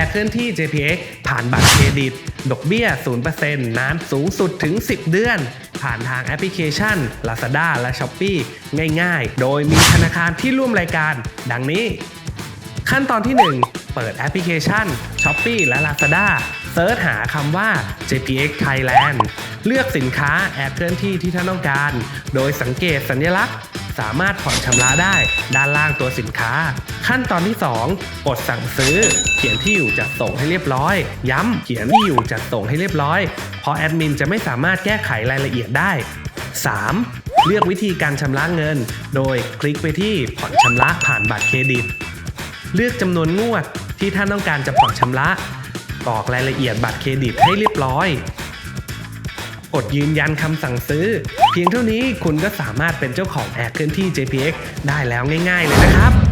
ร์เคลื่อนที่ JPX ผ่านบัตรเครดิต ดอกเบี้ย 0%นานสูงสุดถึง 10 เดือน ผ่านทางแอปพลิเคชัน Lazada และ Shopee ง่ายๆ โดยมีธนาคารที่ร่วมรายการ ดังนี้ ขั้นตอนที่ 1 เปิดแอปพลิเคชัน Shopee และ Lazada เซิร์ชหาคำว่า JPX Thailand เลือกสินค้าแอปเคลื่อนที่ที่ท่านต้องการ โดยสังเกตสัญลักษณ์ สามารถผ่อนชำระได้ ด้านล่างตัวสินค้า ขั้นตอนที่ 2 กดสั่งซื้อ เขียนที่อยู่จัดส่งให้เรียบร้อย ย้ำเขียนที่อยู่จัดส่งให้เรียบร้อย เพราะแอดมินจะไม่สามารถแก้ไขรายละเอียดได้ 3. เลือกวิธีการชำระเงิน โดยคลิกไปที่ผ่อนชำระผ่านบัตรเครดิต เลือกจำนวนงวดที่ท่านต้องการจะผ่อนชำระกรอกรายละเอียดบัตรเครดิตให้เรียบร้อย ดยืนยันคำสั่งซื้อ เพียงเท่านี้คุณก็สามารถเป็นเจ้าของแอร์เคลื่อนที่ JPX ได้แล้วง่าย ๆ เลยนะครับ